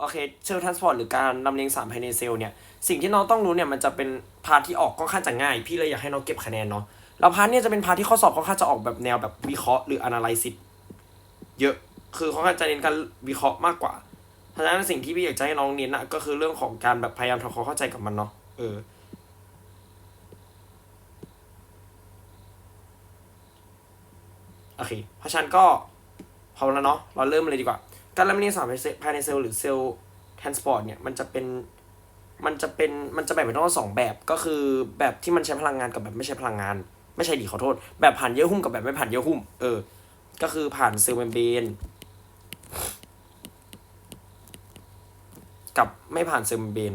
โอเคเซลล์ทรานสปอร์ตหรือการลำเลียงสารภายในเซลล์เนี่ยสิ่งที่น้องต้องรู้เนี่ยมันจะเป็นพาร์ทที่ออกค่อนข้างจะง่าย พี่เลยอยากให้น้องเก็บคะแนนเนาะแล้วพาร์ทเนี่ยจะเป็นพาร์ทที่ข้อสอบค่อนข้างจะออกแบบแนวแบบวิเคราะห์หรือ analysis เยอะคือค่อนข้างจะเน้นการวิเคราะห์มากกว่าเพราะฉะนั้นสิ่งที่พี่อยากจะให้น้องเน้นนะก็คือเรื่องของการแบบพยายามทำความเข้าใจกับมันเนาะเออโอเคเพราะฉะนั้นก็พอแล้วเนาะเราเริ่มเลยดีกว่า การลำเลียงสารภายในเซลล์หรือเซลล์ทรานสปอร์ตเนี่ยมันจะเป็นมันจะเป็นมันจะแบ่งเป็นทั้งสองแบบก็คือแบบที่มันใช้พลังงานกับแบบไม่ใช้พลังงาน ไม่ใช่ดีขอโทษ แบบผ่านเยื่อหุ้มกับแบบไม่ผ่านเยื่อหุ้ม เออ ก็คือผ่านเซลล์เมมเบรนกับไม่ผ่านเซลล์เมมเบรน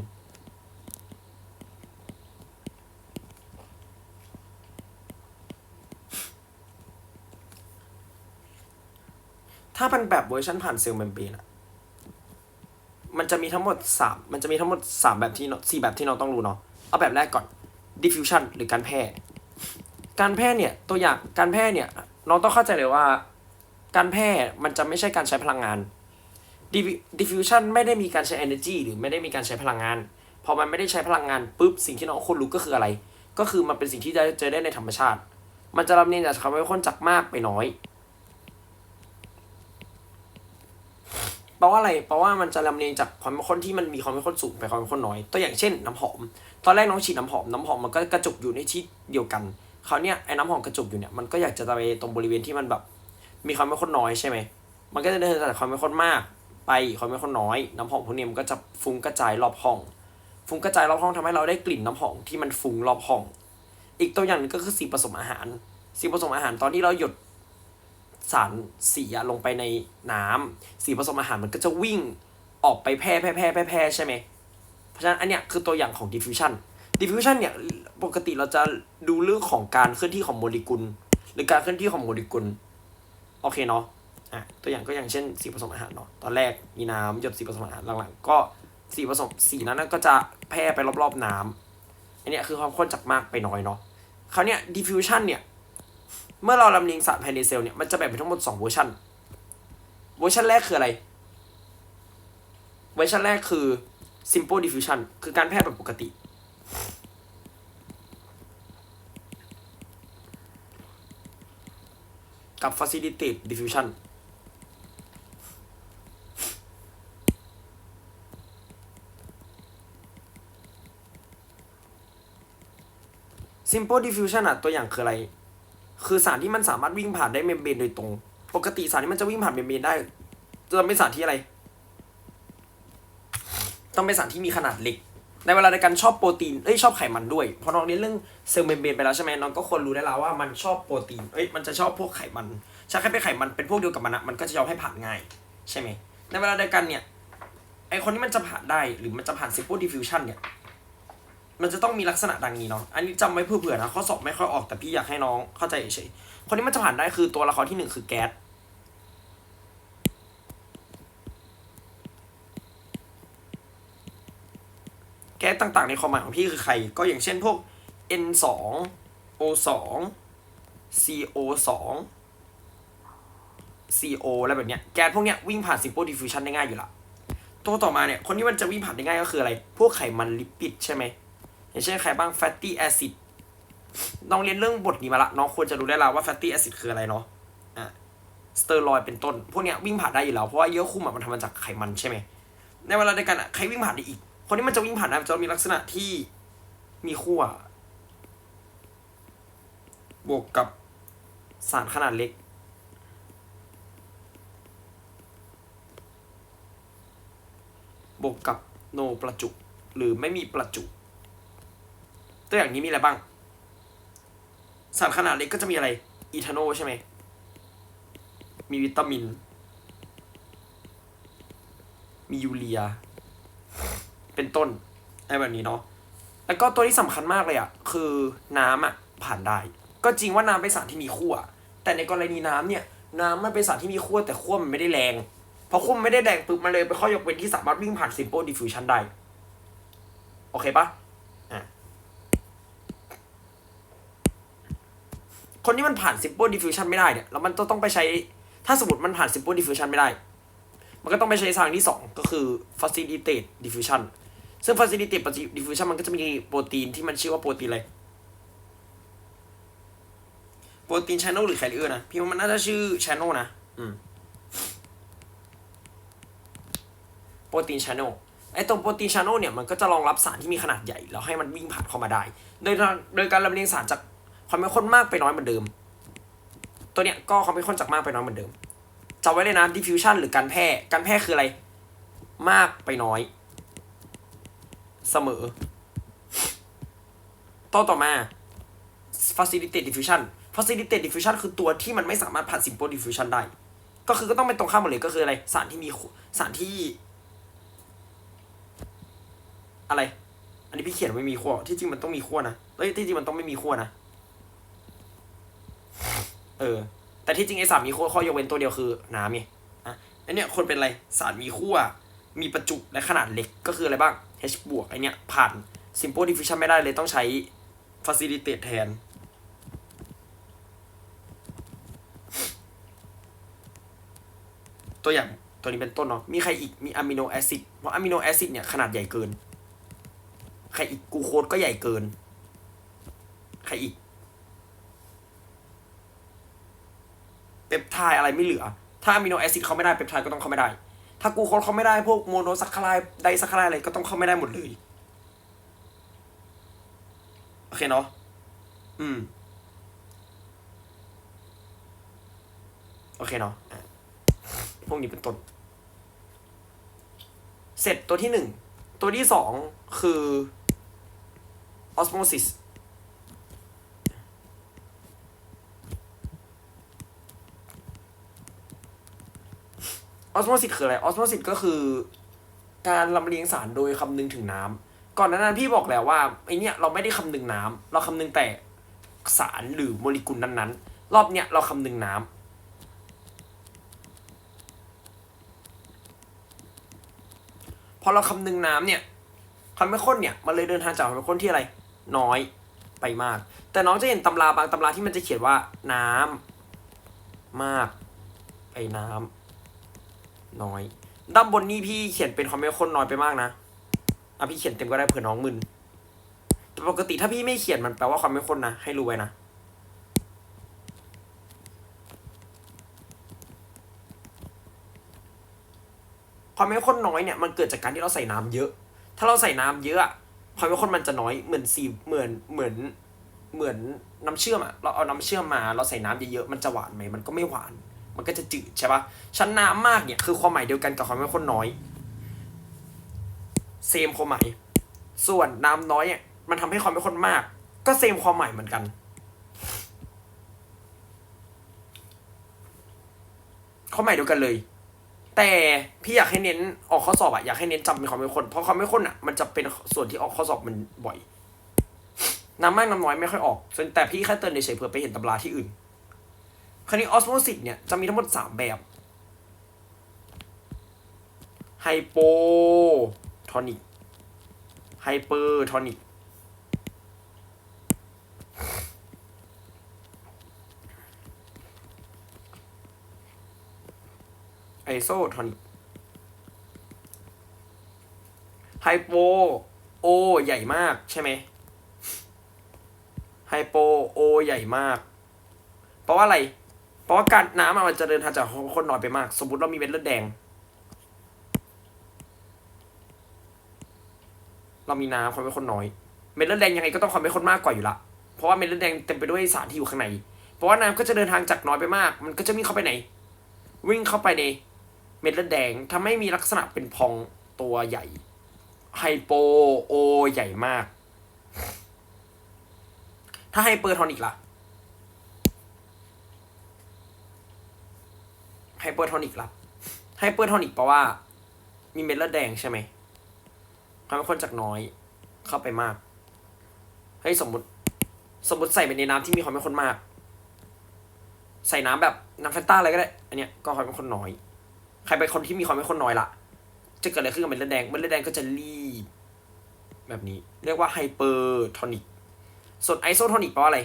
ถ้าเป็นแบบเวอร์ชันผ่านเซลล์เมมเบรนอะมันจะมีทั้งหมดสามมันจะมีทั้งหมดสามแบบที่เราสี่แบบที่เราต้องรู้เนาะ เอาแบบแรกก่อน diffusion หรือการแพร่ การแพร่เนี่ยตัวอย่างการแพร่เนี่ยน้องต้องเข้าใจเลยว่า การแพร่มันจะไม่ใช่การใช้พลังงาน diffusion ไม่ได้มีการใช้ energy หรือไม่ได้มีการใช้พลังงาน พอมันไม่ได้ใช้พลังงานปุ๊บสิ่งที่น้องควรรู้ก็คืออะไร ก็คือมันเป็นสิ่งที่จะเจอได้ในธรรมชาติ มันจะลำเลียงจากความเข้มข้นจากมากไปน้อย แปลว่าอะไรแปลว่ามันจะลำเลียงจากความเข้มข้นที่มันมีความเข้มข้นสูงไปความเข้มข้นน้อย ตัวอย่างเช่นน้ำหอม ตอนแรกน้องฉีดน้ำหอม น้ำหอมมันก็กระจุกอยู่ในที่เดียวกันคราวเนี้ยไอ้น้ำหอมกระจุกอยู่เนี่ยมันก็อยากจะไปตรงบริเวณที่มันแบบ มีความเข้มข้นน้อยใช่ไหม มันก็จะเดินจากความเข้มข้นมาก ไปความเข้มข้นน้อย น้ำหอมพวกนี้มันก็จะฟุ้งกระจายรอบห้อง ฟุ้งกระจายรอบห้องทำให้เราได้กลิ่นน้ำหอมที่มันฟุ้งรอบห้อง อีกตัวอย่างนึงก็คือสีผสมอาหารสีผสมอาหารตอนที่เราหยด สารสีลงไปในน้ำสีผสมอาหารมันก็จะวิ่งออกไปแพร่แพร่แพร่แพร่แพร่ใช่ไหมเพราะฉะนั้นอันเนี้ยคือตัวอย่างของ diffusion diffusion เนี่ยปกติเราจะดูเรื่องของการเคลื่อนที่ของโมเลกุล หรือการเคลื่อนที่ของโมเลกุลโอเคเนาะอะตัวอย่างก็อย่างเช่นสีผสมอาหารเนาะตอนแรกมีน้ำหยดสีผสมอาหารหลังๆก็สีผสมสีนั้นก็จะแพร่ไปรอบๆน้ำอันเนี้ยคือความข้นจากมากไปน้อยเนาะคราวเนี้ย diffusion เนี่ย เมื่อเราลำเลียงสารภายในเซลล์เนี่ยมันจะแบ่งเป็นทั้งหมด2เวอร์ชันเวอร์ชันแรกคืออะไร เวอร์ชันแรกคือ simple diffusion คือการแพร่แบบปกติ กับ facilitated diffusion simple diffusion อะตัวอย่างคืออะไร คือสารที่มันสามารถวิ่งผ่านได้เมมเบรนโดยตรง ปกติสารที่มันจะวิ่งผ่านเมมเบรนได้จะเป็นสารที่อะไร ต้องเป็นสารที่มีขนาดเล็ก ในเวลาในการชอบโปรตีน เอ้ยชอบไขมันด้วย เพราะน้องเรียนเรื่องเซลล์เมมเบรนไปแล้วใช่ไหมน้องก็ควรรู้ได้แล้วว่ามันชอบโปรตีน เอ้ยมันจะชอบพวกไขมันถ้แค่เป็นไขมันเป็นพวกเดียวกับมันอะมันก็จะยอมให้ผ่านง่าย ใช่ไหม ในเวลาเดียวกันเนี่ยไอคนที่มันจะผ่านได้หรือมันจะผ่าน simple diffusion เนี่ย มันจะต้องมีลักษณะดังนี้เนาะ อันนี้จำไว้เผื่อๆนะข้อสอบไม่ค่อยออกแต่พี่อยากให้น้องเข้าใจเฉยๆคนที่มันจะผ่านได้คือตัวละครที่หนึ่งคือแก๊สแก๊สต่างๆในความหมายของพี่คือใคร ก็อย่างเช่นพวก N 2 O 2 CO 2 CO อะไรแบบเนี้ย แก๊สพวกเนี้ยวิ่งผ่าน simple diffusion ได้ง่ายอยู่ละ ตัวต่อมาเนี่ย คนที่มันจะวิ่งผ่านได้ง่ายก็คืออะไร พวกไขมันลิปิดใช่ไหม อย่างเช่นใครบ้าง fatty acid น้องเรียนเรื่องบทนี้มาละ น้องควรจะรู้ได้แล้วว่า fatty acid คืออะไรเนาะอะสเตอรอยเป็นต้น พวกเนี้ยวิ่งผ่านได้อยู่แล้ว เพราะว่าเยื่อหุ้มมันทำมาจากไขมันใช่ไหม ในเวลาเดียวกันอะใครวิ่งผ่านได้อีก คนที่มันจะวิ่งผ่านได้จะมีลักษณะที่มีขั้วบวกกับสารขนาดเล็ก บวกกับโนประจุ หรือไม่มีประจุ ตัวอย่างนี้มีอะไรบ้าง สารขนาดเล็กก็จะมีอะไร อีทานอลใช่ไหม มีวิตามิน มียูเรีย เป็นต้นอะไรแบบนี้เนาะ แล้วก็ตัวที่สำคัญมากเลยอะคือน้ำอะผ่านได้ ก็จริงว่าน้ำเป็นสารที่มีขั้ว แต่ในกรณีน้ำเนี่ย น้ำมันเป็นสารที่มีขั้วแต่ขั้วมันไม่ได้แรง เพอขั้วมันไม่ได้แรงปุ๊บมันเลยเป็นข้อยกเว้นที่สามารถวิ่งผ่าน simple diffusion ได้ โอเคปะ คนที่มันผ่าน simple diffusion ไม่ได้เนี่ยแล้วมันต้องต้องไปใช้ถ้าสมมติมันผ่าน simple diffusion ไม่ได้ มันก็ต้องไปใช้ทางที่สองก็คือ facilitate diffusion ซึ่ง facilitate diffusion มันก็จะมีโปรตีนที่มันชื่อว่าโปรตีนอะไรโปรตีน channel หรือ carrier นะ พี่ว่ามันน่าจะชื่อ channel นะ อืมโปรตีน channel ไอ้ตรงโปรตีน channel เนี่ยมันก็จะรองรับสารที่มีขนาดใหญ่ แล้วให้มันวิ่งผ่านเข้ามาได้ โดยโดยการลำเลียงสารจาก ความเป็นคนมากไปน้อยเหมือนเดิม ตัวเนี้ยก็ความเป็นคนจากมากไปน้อยเหมือนเดิมจำไว้เลยนะ diffusion หรือการแพร่การแพร่คืออะไร มากไปน้อย เสมอต่อต่อมา facilitate diffusion facilitate diffusion คือตัวที่มันไม่สามารถผ่าน simple diffusion ได้ ก็คือก็ต้องเป็นตรงข้ามหมดเลยก็คืออะไรสารที่มีสารที่ อะไร อันนี้พี่เขียนไม่มีขั้วที่จริงมันต้องมีขั้วนะเอ้ยที่จริงมันต้องไม่มีขั้วนะ เออ แต่ที่จริงไอสารมีขั้วข้อยกเว้นตัวเดียวคือน้ำไงอะไอเนี้ยคนเป็นอะไรสารมีขั้วมีประจุและขนาดเล็กก็คืออะไรบ้าง H บวกไอเนี้ยผ่าน simple diffusion ไม่ได้เลยต้องใช้ facilitate แทน ตัวอย่างตัวนี้เป็นต้นเนาะมีใครอีกมีอะมิโนแอซิดเพราะอะมิโนแอซิดเนี่ยขนาดใหญ่เกิน ใครอีกกูโคสก็ใหญ่เกิน ใครอีก เปปไทด์อะไรไม่เหลือ ถ้าอะมิโนแอซิดเขาไม่ได้เปปไทด์ก็ต้องเข้าไม่ได้ ถ้ากูโคสเขาไม่ได้พวกโมโนซัคคารายไดซัคคารายอะไรก็ต้องเข้าไม่ได้หมดเลย โอเคเนาะ อืม โอเคเนาะอะพวกนี้เป็นต้น เสร็จตัวที่หนึ่ง ตัวที่สองคือ osmosis อ ออสโมซิสคืออะไรออสโมซิสก็คือ การลำเลียงสารโดยคำนึงถึงน้ำก่อนหนานั้นพี่บอกแล้วว่าไอเนี้ยเราไม่ได้คำนึงน้ำเราคำนึงแต่สารหรือโมเลกุลนั้นๆ รอบเนี้ยเราคำนึงน้ำพอเราคำนึงน้ำเนี่ยความไม่ข้นเนี่ยมันเลยเดินทางจากความไม่ข้นที่อะไร น้อยไปมาก แต่น้องจะเห็นตำราบางตำราที่มันจะเขียนว่าน้ำมากไปน้ำ น้อย ด้านบนนี่พี่เขียนเป็นความไม่ข้นน้อยไปมากนะอะพี่เขียนเต็มก็ได้เผื่อน้องมึนแต่ปกติถ้าพี่ไม่เขียนมันแปลว่าความไม่ข้นนะ ให้รู้ไว้นะความไม่ข้นน้อยเนี่ยมันเกิดจากการที่เราใส่น้ำเยอะ ถ้าเราใส่น้ำเยอะอะความไม่ข้นมันจะน้อยเหมือนสีเหมือนเหมือนเหมือนน้ำเชื่อมอะเราเอาน้ำเชื่อมมา เราใส่น้ำเยอะๆมันจะหวานไหมมันก็ไม่หวาน มันก็จะจืดใช่ปะชั้นน้ำมากเนี่ยคือความหมายเดียวกันกับความไม่ข้นน้อยเซมความหมาย ส่วนน้ำน้อยเนี่ยมันทำให้ความไม่ข้นมาก ก็เซมความหมายเหมือนกันความหมายเดียวกันเลย แต่พี่อยากให้เน้นออกข้อสอบอะอยากให้เน้นจำเป็นความไม่ข้นเพราะความไม่ข้นอะมันจะเป็นส่วนที่ออกข้อสอบมันบ่อย น้ำมากน้ำน้อยไม่ค่อยออก แต่พี่แค่เตือนเฉยเผื่อไปเห็นตำราที่อื่น คราวนี้ออสโมซิสเนี่ยจะมีทั้งหมดสามแบบไฮโปทอนิกไฮเปอร์ทอนิกไอโซทอนิกไฮโปโอใหญ่มากใช่ไหมไฮโปโอใหญ่มาก เพราะว่าอะไร เพราะว่าการน้ำมันจะเดินทางจากคนน้อยไปมาก สมมติเรามีเม็ดเลือดแดง เรามีน้ำความเป็นคนน้อย เม็ดเลือดแดงยังไงก็ต้องความเป็นคนมากกว่าอยู่ละ เพราะว่าเม็ดเลือดแดงเต็มไปด้วยสารที่อยู่ข้างใน เพราะว่าน้ำก็จะเดินทางจากน้อยไปมาก มันก็จะวิ่งเข้าไปไหน วิ่งเข้าไปในเม็ดเลือดแดงทำให้มีลักษณะเป็นพองตัวใหญ่ ไฮโปโอใหญ่มาก ถ้าไฮเปอร์โทนิกล่ะ ฮเปอร์โทนิกล่ะไฮเปอร์โทนิกแปลว่า มีเม็ดเลือดแดงใช่ไหมความเป็นคนจากน้อยเข้าไปมาก เฮ้ยสมมติ สมมติใส่ไปในน้ำที่มีความเป็นคนมาก ใส่น้ำแบบน้ำแฟนต้าอะไรก็ได้ อันเนี้ยก็ความเป็นคนน้อย ใครเป็นคนที่มีความเป็นคนน้อยละจะเกิดอะไรขึ้นกับเม็ดเลือดแดง เม็ดเลือดแดงก็จะรีบแบบนี้ เรียกว่าไฮเปอร์โทนิก ส่วนไอโซโทนิกแปลว่าอะไร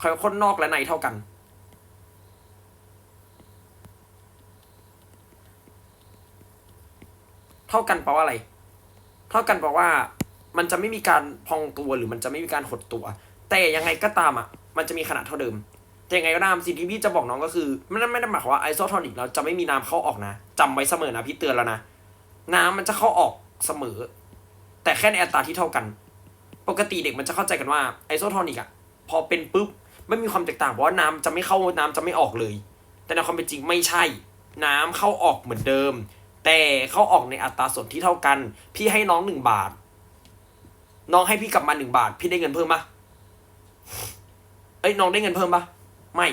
ความเป็นคนนอกและในเท่ากัน เท่ากันแปลว่าอะไร เท่ากันแปลว่า มันจะไม่มีการพองตัวหรือมันจะไม่มีการหดตัว แต่ยังไงก็ตามอะ มันจะมีขนาดเท่าเดิม แต่ยังไงก็ตามสิ่งที่พี่จะบอกน้องก็คือไม่ได้ไม่ได้หมายความว่าไอโซโทนิกเราจะไม่มีน้ำเข้าออกนะจำไว้เสมอนะพี่เตือนแล้วนะ น้ำมันจะเข้าออกเสมอ แต่แค่ในอัตราที่เท่ากัน ปกติเด็กมันจะเข้าใจกันว่าไอโซโทนิกอะพอเป็นปุ๊บไม่มีความแตกต่างเพราะว่าน้ำจะไม่เข้าน้ำจะไม่ออกเลย แต่ในความเป็นจริงไม่ใช่ น้ำเข้าออกเหมือนเดิม แต่เขาออกในอัตราส่วนที่เท่ากัน พี่ให้น้องหนึ่งบาท น้องให้พี่กลับมาหนึ่งบาท พี่ได้เงินเพิ่มปะเอ้ยน้องได้เงินเพิ่มปะไม่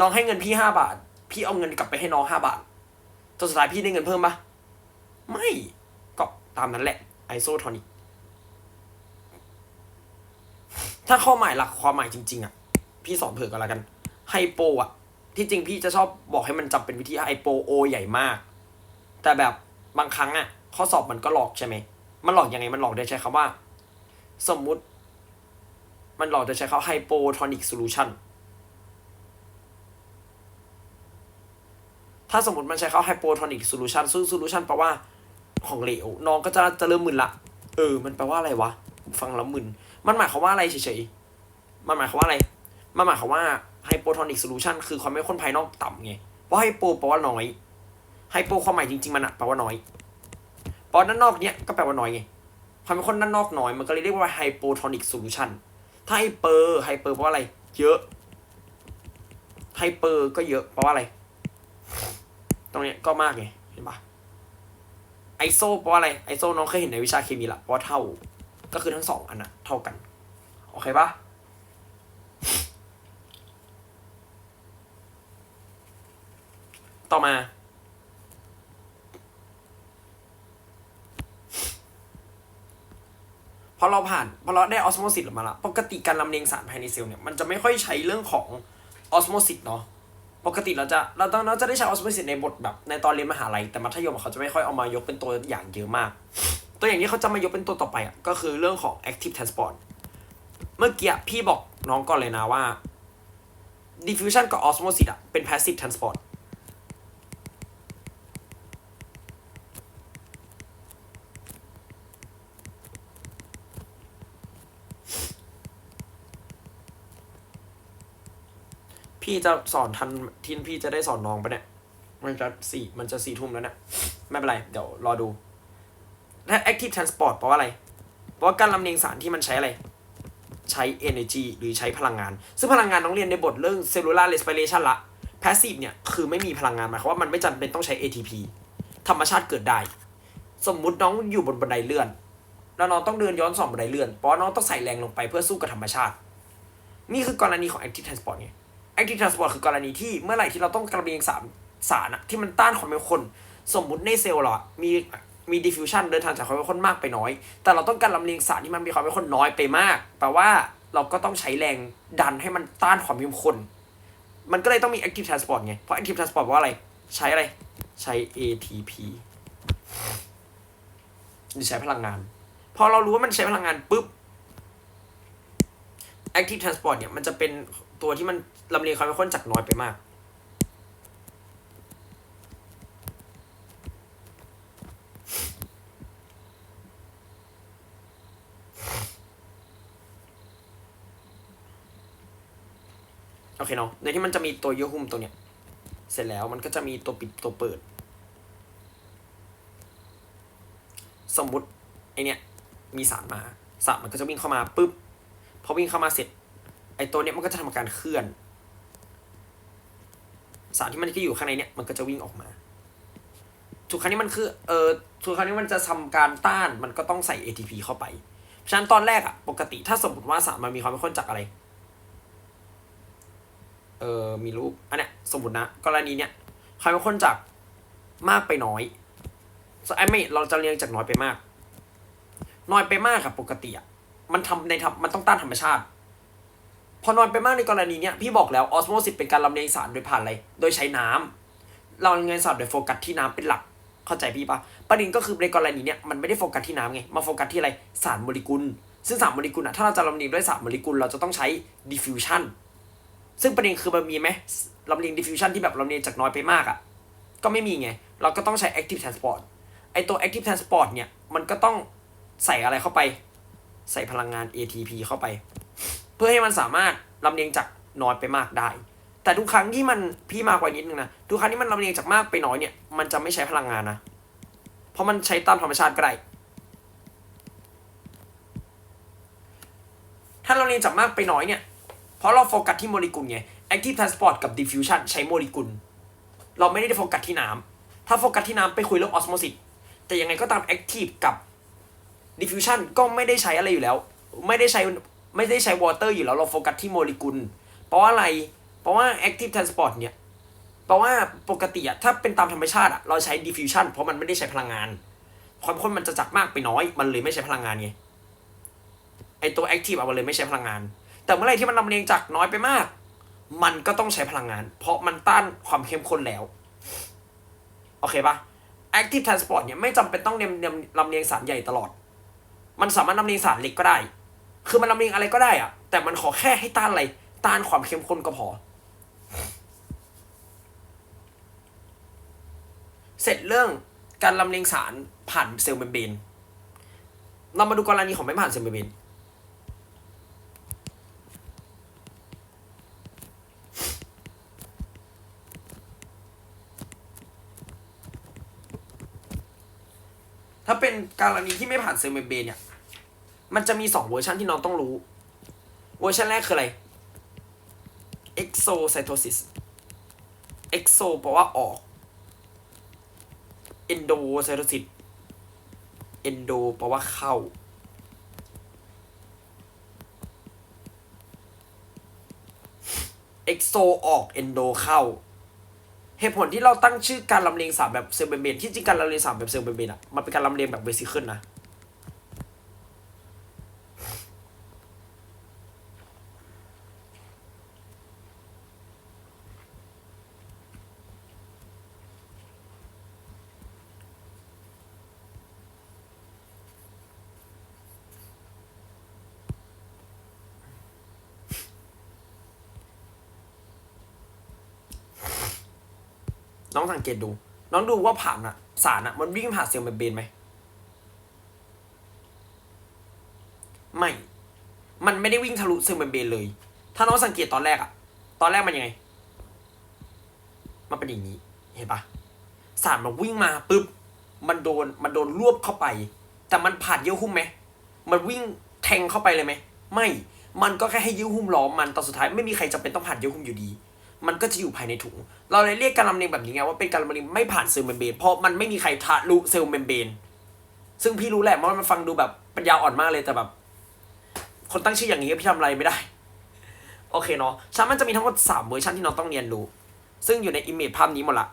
น้องให้เงินพี่ห้าบาท พี่เอาเงินกลับไปให้น้องห้าบาทจนสุดท้ายพี่ได้เงินเพิ่มปะไม่ ก็ตามนั้นแหละไอโซโทนิกถ้าข้อหมายหลักความหมายจริง ๆ อะ พี่สอนเผื่อกันแล้วกันไฮโปอะ ที่จริงพี่จะชอบบอกให้มันจำเป็นวิธีไฮโปโอใหญ่มาก แต่แบบบางครั้งอะข้อสอบมันก็หลอกใช่ไหม มันหลอกยังไง มันหลอกโดยใช้คำว่า สมมุติ มันหลอกโดยใช้คำไฮโปโทนิกโซลูชันถ้าสมมติมันใช้คำไฮโปโทนิกโซลูชันซึ่งโซลูชันแปลว่าของเหลว น้องก็จะจะเริ่มมึนละ เออ มันแปลว่าอะไรวะ ฟังแล้วมึน มันหมายความว่าอะไรเฉยๆ มันหมายความว่าอะไร มันหมายความว่า ไฮโปโทนิกโซลูชันคือความไม่ข้นภายนอกต่ำไง เพราะไฮโปแปลว่าน้อย ไฮโปความหมายจริงๆ มันอะแปลว่าน้อยเพราะด้านนอกเนี้ยก็แปลว่าน้อยไง ความเป็นคนด้านนอกน้อย มันก็เลยเรียกว่าไฮโปโทนิกโซลูชันถ้าไฮเปอร์ไฮเปอร์แปลว่าอะไร เยอะ ไฮเปอร์ก็เยอะแปลว่าอะไร ตรงเนี้ยก็มากไง เห็นปะไอโซแปลว่าอะไร ไอโซน้องเคยเห็นในวิชาเคมีละแปลว่าเท่า ก็คือทั้งสองอันนะเท่ากัน โอเคปะต่อ มา พอเราผ่านพอเราได้ออสโมซิสมาละปกติการลำเลียงสารภายในเซลล์เนี่ยมันจะไม่ค่อยใช้เรื่องของออสโมซิสเนาะปกติเราจะเราต้องเราจะได้ใช้ออสโมซิสในบทแบบในตอนเรียนมหาลัยแต่มัธยมเขาจะไม่ค่อยเอามายกเป็นตัวอย่างเยอะมาก ตัวอย่างที่เขาจะมายกเป็นตัวต่อไปอะก็คือเรื่องของ active transport เมื่อกี้พี่บอกน้องก่อนเลยนะว่า diffusion กับ osmosis อะเป็น passive transport พี่จะสอนทันทินพี่จะได้สอนน้องปะเนี่ยมันจะสี่มันจะสี่ทุ่มแล้วเนี่ยไม่เป็นไร เดี๋ยวรอดูถ้า active transport แปลว่าอะไรแปลว่าการลำเลียงสารที่มันใช้อะไร ใช้ energy หรือใช้พลังงาน ซึ่งพลังงานต้องเรียนในบทเรื่อง cellular respiration ละ passive เนี่ย คือไม่มีพลังงานหมายความว่ามันไม่จำเป็นต้องใช้ ATP ธรรมชาติเกิดได้ สมมุติน้องอยู่บนบันไดเลื่อน แล้วน้องต้องเดินย้อนสองบันไดเลื่อน เพราะว่าน้องต้องใส่แรงลงไปเพื่อสู้กับธรรมชาติ นี่คือกรณีของ active transport ไง active transport คือกรณีที่เมื่อไหร่ที่เราต้องกระเบียงสารสารที่มันต้านความเป็นคน สมมุติในเซลล์เราอมีมี diffusion เดินทางจากความเป็นคนมากไปน้อย แต่เราต้องการลำเลียงสารที่มันมีความเป็นคนน้อยไปมากแปลว่าเราก็ต้องใช้แรงดันให้มันต้านความเป็นคน มันก็เลยต้องมี active transport ไง เพราะ active transport ว่าอะไร ใช้อะไร ใช้ ATP หรือใช้พลังงาน พอเรารู้ว่ามันใช้พลังงานปุ๊บ active transport เนี่ยมันจะเป็น ตัวที่มันลำเลียงความเป็นคนจากน้อยไปมาก โอเคเนาะในที่มันจะมีตัวยูหุ้มตัวเนี้ย เสร็จแล้วมันก็จะมีตัวปิดตัวเปิด สมมุติไอเนี้ยมีสารมาสารมันก็จะวิ่งเข้ามาปุ๊บพอวิ่งเข้ามาเสร็จ ไอตัวเนี้ยมันก็จะทำการเคลื่อน สารที่มันก็อยู่ข้างในเนี้ยมันก็จะวิ่งออกมา ทุกครั้งนี้มันคือเออทุกครั้งนี้มันจะทำการต้านมันก็ต้องใส่ ATP เข้าไปฉะนั้นตอนแรกอะปกติถ้าสมมติว่าสารมันมีความเป็นข้นจากอะไรเออมีรูปอันเนี้ยสมมตินะกรณีเนี้ยความเป็นข้นจากมากไปน้อยไอ้ไม่เราจะเรียงจากน้อยไปมาก น้อยไปมากครับปกติอะมันทำในทำมันต้องต้านธรรมชาติ พอนอนไปมากในกรณีเนี้ยพี่บอกแล้วออสโมซิสเป็นการลำเลียงสารโดยผ่านอะไรโดยใช้น้ำเราลำเลียงสารโดยโฟกัสที่น้ำเป็นหลักเข้าใจพี่ปะประเด็นก็คือในกรณีเนี้ยมันไม่ได้โฟกัสที่น้ำไงมาโฟกัสที่อะไรสารโมเลกุล ซึ่งสารโมเลกุลอะถ้าเราจะลำเลียงด้วยสารโมเลกุลเราจะต้องใช้ diffusion ซึ่งประเด็นคือมันมีไหมลำเลียง diffusion ที่แบบลำเลียงจากน้อยไปมากอะก็ไม่มีไง เราก็ต้องใช้ active transport ไอตัว active transport เนี่ย มันก็ต้องใส่อะไรเข้าไป ใส่พลังงาน ATP เข้าไป พื่อให้มันสามารถลำเลียงจากน้อยไปมากได้ แต่ทุกครั้งที่มันพี่มากกว่านิดนึงนะทุกครั้งที่มันลำเลียงจากมากไปน้อยเนี่ยมันจะไม่ใช้พลังงานนะ เพราะมันใช้ตามธรรมชาติก็ได้ถ้าเราเรียนจากมากไปน้อยเนี่ย เพราะเราโฟกัสที่โมเลกุลไง active transport กับ diffusion ใช้โมเลกุล เราไม่ได้โฟกัสที่น้ำถ้าโฟกัสที่น้ำไปคุยเรื่อง osmosis แต่ยังไงก็ตาม active กับ diffusion ก็ไม่ได้ใช้อะไรอยู่แล้ว ไม่ได้ใช้ ไม่ได้ใช้ water อยู่แล้วเราโฟกัสที่โมเลกุล เพราะอะไร เพราะว่า active transport เนี่ย เพราะว่าปกติอะถ้าเป็นตามธรรมชาติอะเราใช้ diffusion เพราะมันไม่ได้ใช้พลังงาน ความข้นมันจะจากมากไปน้อย มันเลยไม่ใช้พลังงานไง ไอตัว active อะมันเลยไม่ใช้พลังงาน แต่เมื่อไรที่มันลำเลียงจากน้อยไปมาก มันก็ต้องใช้พลังงาน เพราะมันต้านความเข้มข้นแล้ว โอเคปะ active transport เนี่ยไม่จำเป็นต้องเลียงลำเลียงสารใหญ่ตลอด มันสามารถลำเลียงสารเล็กก็ได้ คือมันลำเลียงอะไรก็ได้อะแต่มันขอแค่ให้ต้านอะไรต้านความเข้มข้นก็พอ เสร็จเรื่องการลำเลียงสารผ่านเซลล์เมมเบรนเรามาดูกรณีของไม่ผ่านเซลล์เมมเบรนถ้าเป็นกรณีที่ไม่ผ่านเซลล์เมมเบรนเนี่ย มันจะมีสองเวอร์ชันที่น้องต้องรู้ เวอร์ชันแรกคืออะไร exocytosis exo แปลว่าออก endocytosis endo แปลว่าเข้า exo ออก endo เข้า เหตุผลที่เราตั้งชื่อการลำเลียงสารแบบเซลล์เบนเบนที่จริงการลำเลียงสารแบบเซลล์เบนเบนอะมันเป็นการลำเลียงแบบเวสิเคิลนะ น้องสังเกตดู น้องดูว่าผ่านอะสารอะมันวิ่งผ่านเซลล์เมมเบรนไหมไม่ มันไม่ได้วิ่งทะลุเซลล์เมมเบรนเลย ถ้าน้องสังเกตตอนแรกอะตอนแรกมันยังไง มันเป็นอย่างนี้ เห็นปะสารมันวิ่งมาปุ๊บ มันโดน มันโดนรวบเข้าไป แต่มันผ่านเยื่อหุ้มไหม มันวิ่งแทงเข้าไปเลยไหม ไม่ มันก็แค่ให้เยื่อหุ้มล้อมมัน ตอนสุดท้ายไม่มีใครจำเป็นต้องผ่านเยื่อหุ้มอยู่ดี มันก็จะอยู่ภายในถุง เราเลยเรียกการลำเลียงแบบนี้ไงว่าเป็นการลำเลียงไม่ผ่านเซลล์เมมเบรนเพราะมันไม่มีใครทะลุเซลล์เมมเบรนซึ่งพี่รู้แหละว่ามันฟังดูแบบปัญญาอ่อนมากเลยแต่แบบ คนตั้งชื่ออย่างนี้พี่ทำอะไรไม่ได้ โอเคเนาะฉะนั้นมันจะมีทั้งหมดสามเวอร์ชันที่น้องต้องเรียนรู้ ซึ่งอยู่ในอิมเมจภาพนี้หมดละ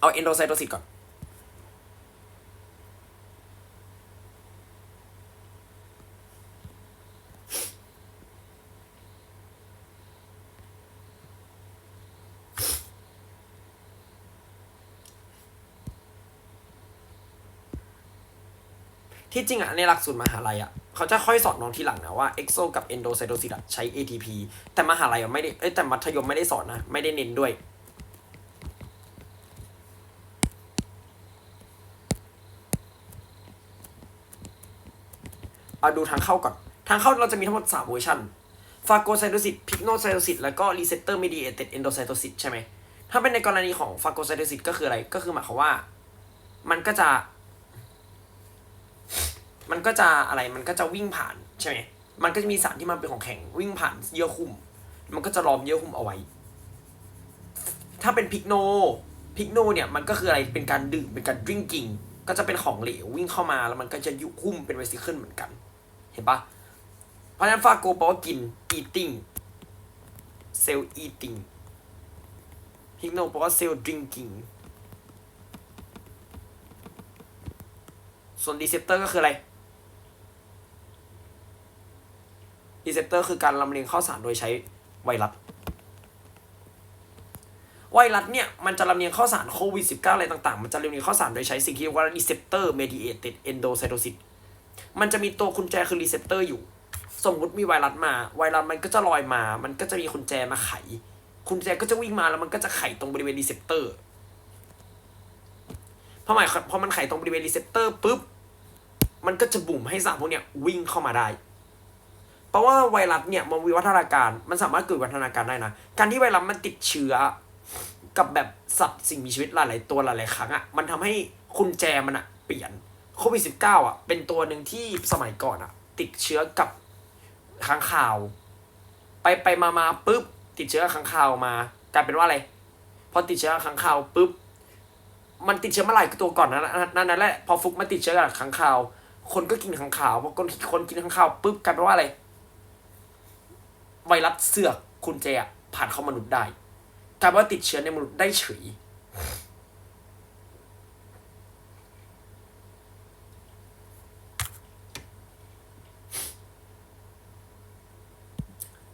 เอาเอนโดไซโตซิสก่อน ที่จริงอะในหลักสูตรมหาลัยอะเขาจะค่อยสอนน้องทีหลังนะว่า exo กับ endocytosis อะใช้ ATP แต่มหาลัยอะไม่ได้เอ้แต่มัธยมไม่ได้สอนนะ ไม่ได้เน้นด้วยเอาดูทางเข้าก่อน ทางเข้าเราจะมีทั้งหมด 3 เวอร์ชันฟาโกไซโตซิสพิกโนไซโตซิสแล้วก็รีเซปเตอร์มีเดียเต็ดเอนโดไซโตซิสใช่ไหม ถ้าเป็นในกรณีของฟาโกไซโตซิสก็คืออะไร ก็คือหมายความว่า มันก็จะ มันก็จะอะไรมันก็จะวิ่งผ่านใช่ไหมมันก็จะมีสารที่มันเป็นของแข็งวิ่งผ่านเยื่อหุ้ม มันก็จะล้อมเยื่อหุ้มเอาไว้ ถ้าเป็นพิกโนพิกโนเนี่ยมันก็คืออะไรเป็นการดื่มเป็นการ drinking ก็จะเป็นของเหลววิ่งเข้ามาแล้วมันก็จะยุหุ้มเป็นเวสิเคิลเหมือนกัน เห็นปะเพราะฉะนั้นฟาโกแปลว่ากิน eating เซลล์ eating พิกโนแปลว่าเซลล์ drinking ส่วนรีเซปเตอร์ก็คืออะไร รีเซปเตอร์คือการลำเลียงข้าวสารโดยใช้ไวรัส ไวรัสเนี่ยมันจะลำเลียงข้าวสารโควิด -19 อะไรต่างๆ มันจะลำเลียงข้าวสารโดยใช้สิ่งที่เรียกว่า receptor mediated endocytosis มันจะมีตัวกุญแจคือ receptor อยู่ สมมุติมีไวรัสมา ไวรัสมันก็จะลอยมา มันก็จะมีกุญแจมาไขคุณแจก็จะวิ่งมาแล้วมันก็จะไขตรงบริเวณรีเซพเตอร์พอหมายพอมันไขตรงบริเวณรีเซพเตอร์ปุ๊บ มันก็จะบุ่มให้สารพวกเนี้ยวิ่งเข้ามาได้ ราะว่าไวรัสเนี่ยมันวิวัฒนาการมันสามารถเกิดวัฒนาการได้นะ การที่ไวรัสมันติดเชื้อกับแบบสัตว์สิ่งมีชีวิตหลาย ๆ ตัวหลาย ๆ ครั้งอะ่ะมันทำให้คุณแจมันอะ่ะเปลี่ยนโควิดสิบเก้าอะเป็นตัวหนึ่งที่สมัยก่อนอะ่ะ ติดเชื้อกับค้างคาว ไปไปมามาปุ๊บติดเชื้อกับค้างคาวมากลายเป็นว่าอะไรพอติดเชื้อกับค้างคาวปุ๊บมันติดเชื้อมาหลายตัวก่อนนะนั่นนั่นแหละพอฟุกมาติดเชื้อกับค้างคาว คนก็กินค้างคาวพอคนคนกินค้างคาวปุ๊บกลายเป็นว่าอะไร ไวรัสเสือกคุณเจอะผ่านเข้ามนุษย์ได้กลายว่าติดเชื้อในมนุษย์ได้เฉย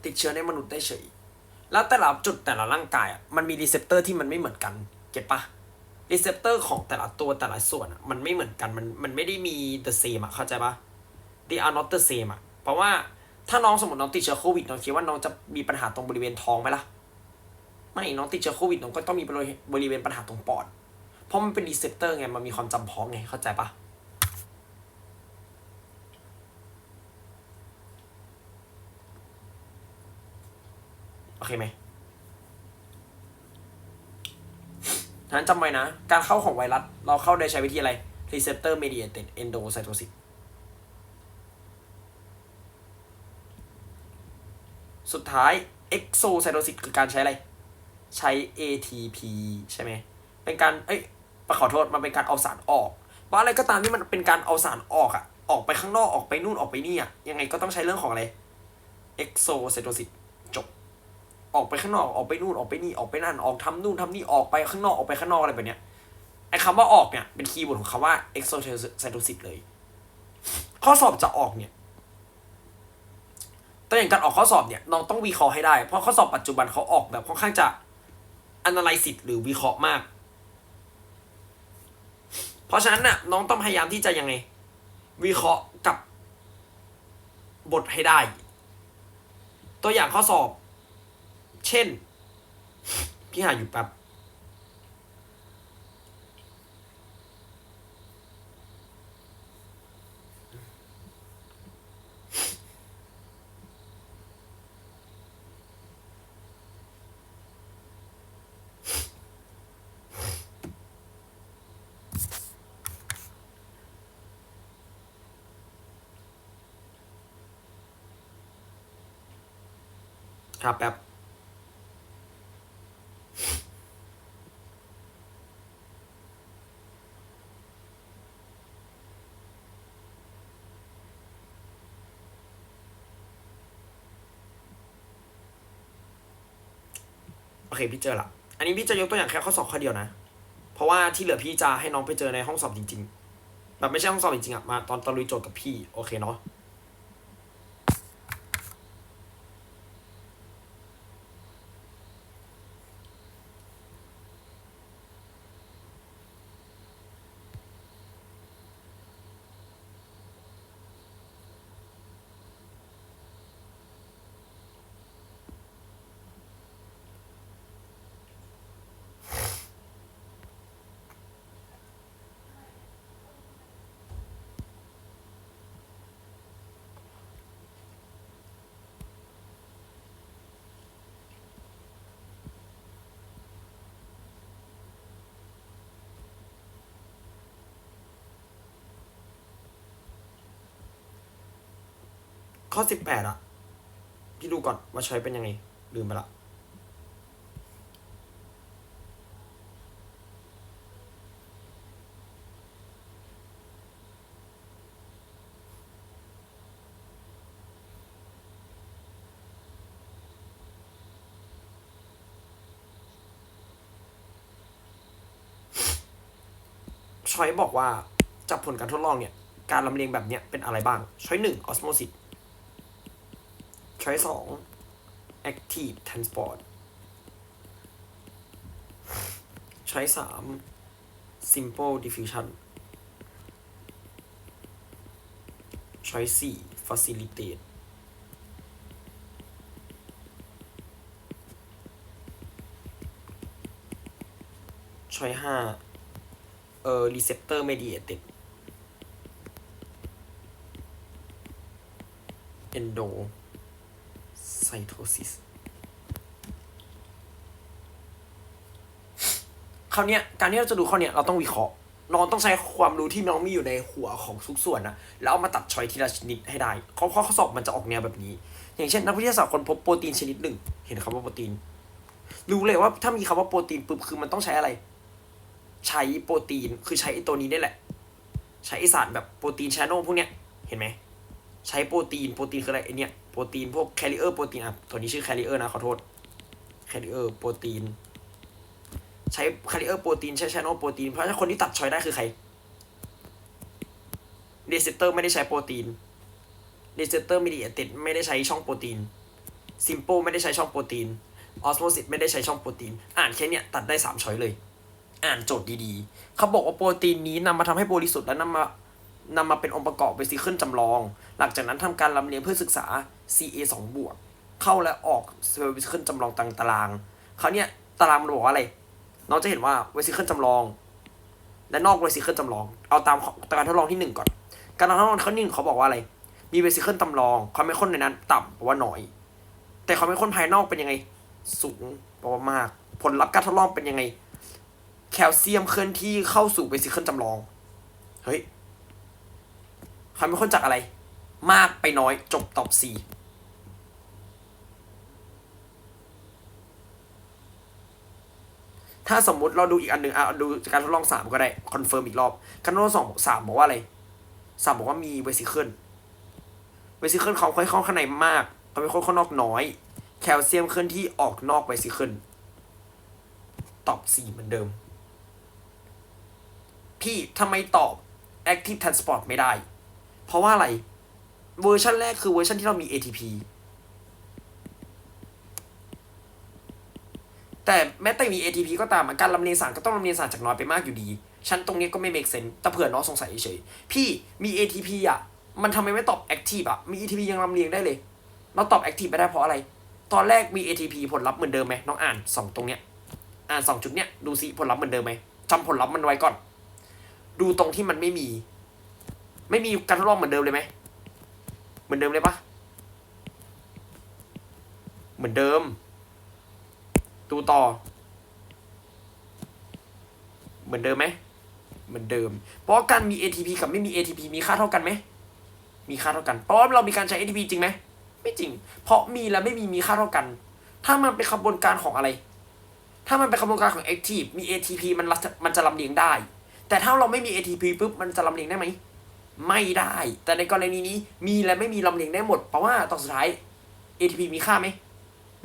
ติดเชื้อในมนุษย์ได้เฉย แล้วแต่ละจุดแต่ละร่างกายอะ มันมีรีเซพเตอร์ที่มันไม่เหมือนกัน เก็ตปะรีเซพเตอร์ของแต่ละตัวแต่ละส่วนอะ มันไม่เหมือนกัน มัน มันไม่ได้มี the same อะ เข้าใจปะ they are not the same อะ เพราะว่า ถ้าน้องสมมติน้องติดเชื้อโควิดน้องคิดว่าน้องจะมีปัญหาตรงบริเวณท้องไหมล่ะ ไม่น้องติดเชื้อโควิดน้องก็ต้องมีบริเวณปัญหาตรงปอด เพราะมันเป็นรีเซพเตอร์ไงมันมีความจำเพาะไงเข้าใจปะโอเคไหมนั้นจำไว้นะ การเข้าของไวรัส เราเข้าโดยใช้วิธีอะไร receptor mediated endocytosis สุดท้าย exocytosis คือการใช้อะไร ใช้ ATP ใช่ไหมเป็นการ เอ้ยขอโทษ มันเป็นการเอาสารออกเพราอะไรก็ตามที่มันเป็นการเอาสารออกอะออกไปข้างนอก ออกไปนู่น ออกไปนี่อะยังไงก็ต้องใช้เรื่องของอะไร exocytosis จบ ออกไปข้างนอก ออกไปนู่น ออกไปนี่ ออกไปนั่น ออกทำนู่นทำนี่ ออกไปข้างนอก ออกไปข้างนอกอะไรแบบเนี้ย ไอ้คำว่าออกเนี่ย เป็นคีย์เวิร์ดของคำว่า exocytosis เลย ข้อสอบจะออกเนี่ย ตัวอย่างการออกข้อสอบเนี่ยน้องต้องวิเคราะห์ให้ได้ เพราะข้อสอบปัจจุบันเขาออกแบบค่อนข้างจะ analysis หรือวิเคราะห์มาก เพราะฉะนั้นน่ะน้องต้องพยายามที่จะยังไง วิเคราะห์กับบทให้ได้ ตัวอย่างข้อสอบ เช่น พี่หาอยู่แป๊บ ครับแป๊บโอเคพี่เจอละ อันนี้พี่จะยกตัวอย่างแค่ข้อสอบข้อเดียวนะ เพราะว่าที่เหลือพี่จะให้น้องไปเจอในห้องสอบจริง ๆ แบบไม่ใช่ห้องสอบจริงๆอะมาตอนตะลุยโจทย์กับพี่ โอเคเนาะ ข้อสิบแปดอะพี่ดูก่อนว่าใช้เป็นยังไง ลืมไปละช้อยบอกว่าจากผลการทดลองเนี่ย การลำเลียงแบบเนี้ยเป็นอะไรบ้าง ช้อยหนึ่งออสโมซิส ช้อยสอง active transport ช้อยสาม simple diffusion ช้อยสี่ facilitate ช้อยห้าเอ่อ receptor mediated endo endocytosis คราวเนี้ยการที่เราจะดูข้อเนี้ยเราต้องวิเคราะห์น้องต้องใช้ความรู้ที่น้องมีอยู่ในหัวของทุกส่วนนะแล้วเอามาตัดช้อยทีละชนิดให้ได้ข้อข้อสอบมันจะออกแนวแบบนี้ อย่างเช่น นักวิทยาศาสตร์คนพบโปรตีนชนิดหนึ่ง เห็นคำว่าโปรตีน รู้เลยว่าถ้ามีคำว่าโปรตีนปุ๊บคือมันต้องใช้อะไร ใช้โปรตีนคือใช้ไอตัวนี้นี่แหละ ใช้ไอสารแบบโปรตีนชานอลพวกเนี้ยเห็นไหมใช้โปรตีนโปรตีนคืออะไรไอเนี้ย โปรตีนพวกแคริเออร์โปรตีนอะตัวนี้ชื่อแคริเออร์นะขอโทษแคริเออร์โปรตีน ใช้แคริเออร์โปรตีนใช้ชานอลโปรตีนเพราะฉะนั้นคนที่ตัดชอยได้คือใครเดซิเตอร์ไม่ได้ใช้โปรตีนเดซิเตอร์ไม่ได้ติดไม่ได้ใช้ช่องโปรตีนซิมโปไม่ได้ใช้ช่องโปรตีนออสโมซิสไม่ได้ใช้ช่องโปรตีน อ่านแค่เนี้ยตัดได้สามช้อยเลย อ่านโจทย์ดีๆ เขาบอกว่าโปรตีนนี้นำมาทำให้บริสุทธิ์และนำมานำมาเป็นองค์ประกอบเวสิเคิลจำลอง หลังจากนั้นทำการลำเลียงเพื่อศึกษา CA 2 บวก เข้าและออกเวสิเคิลจำลองต่างตาราง เขาวเนี่ยตารางมันบอกว่าอะไร น้องจะเห็นว่าเวสิเคิลจำลอง และนอกเวสิเคิลจำลอง เอาตามของการทดลองที่หนึ่งก่อน การทดลองข้อหนึ่งเขาบอกว่าอะไร มีเวสิเคิลจำลองความไม่ข้นในนั้นต่ำเพราะว่าน้อย แต่ความไม่ข้นภายนอกเป็นยังไง สูงเพราะว่ามาก ผลลัพธ์การทดลองเป็นยังไง แคลเซียมเคลื่อนที่เข้าสู่เวสิเคิลจำลอง เฮ้ยความเป็นคนจากอะไร มากไปน้อยจบตอบสี่ ถ้าสมมุติเราดูอีกอันหนึ่งอะดูการทดลองสามก็ได้คอนเฟิร์มอีกรอบการทดลองสองสามบอกว่าอะไรสามบอกว่ามีเวสิเคิลเวสิเคิลเขาค่อยเข้าข้างในมากเขาเป็นคนข้านอกน้อย แคลเซียมเคลื่อนที่ออกนอกเวสิเคิลตอบสี่เหมือนเดิม พี่ทำไมตอบ active transport ไม่ได้ เพราะว่าอะไร เวอร์ชันแรกคือเวอร์ชันที่เรามี ATP แต่แม้แต่มี ATP ก็ตามการลำเลียงสารก็ต้องลำเลียงสารจากน้อยไปมากอยู่ดีฉันตรงนี้ก็ไม่ make sense แต่เผื่อน้องสงสัยเฉยพี่มี ATP อะ มันทำไมไม่ตอบ active อะ มี ATP ยังลำเลียงได้เลย เราตอบ active ไม่ได้เพราะอะไร ตอนแรกมี ATP ผลลัพธ์เหมือนเดิมไหมน้องอ่านสองตรงเนี้ย อ่านสองจุดเนี้ยดูซิผลลัพธ์เหมือนเดิมไหมจำผลลัพธ์มันไว้ก่อน ดูตรงที่มันไม่มี ไม่มีการทดลองเหมือนเดิมเลยไหมเหมือนเดิมเลยปะเหมือนเดิม ดูต่อ เหมือนเดิมไหมเหมือนเดิม เพราะการมี ATP กับไม่มี ATP มีค่าเท่ากันไหม มีค่าเท่ากัน เพราะว่าเรามีการใช้ ATP จริงไหม ไม่จริง เพราะมีและไม่มีมีค่าเท่ากัน ถ้ามันเป็นกระบวนการของอะไร ถ้ามันเป็นกระบวนการของ active มี ATP มันมันจะลำเลียงได้ แต่ถ้าเราไม่มี ATP ปุ๊บมันจะลำเลียงได้ไหม ไม่ได้ แต่ในกรณีนี้มีและไม่มีลำเลียงได้หมด เพราะว่าตอนสุดท้าย ATP มีค่าไหม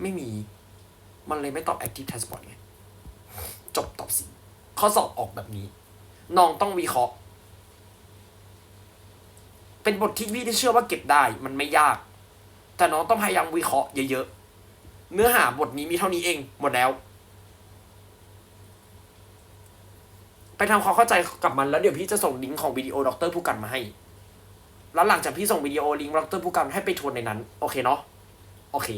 ไม่มี มันเลยไม่ตอบ active transport ไง จบตอบสิข้อสอบออกแบบนี้ น้องต้องวิเคราะห์ เป็นบทที่พี่ที่เชื่อว่าเก็บได้ มันไม่ยาก แต่น้องต้องพยายามวิเคราะห์เยอะๆ เนื้อหาบทนี้มีเท่านี้เอง หมดแล้ว ไปทำความเข้าใจกับมันแล้วเดี๋ยวพี่จะส่งลิงก์ของวิดีโอดรผู้กันมาให้ แล้วหลังจากพี่ส่งวิดีโอลิงก์ดรผู้กันให้ไปทวนในนั้น โอเคเนาะ โอเค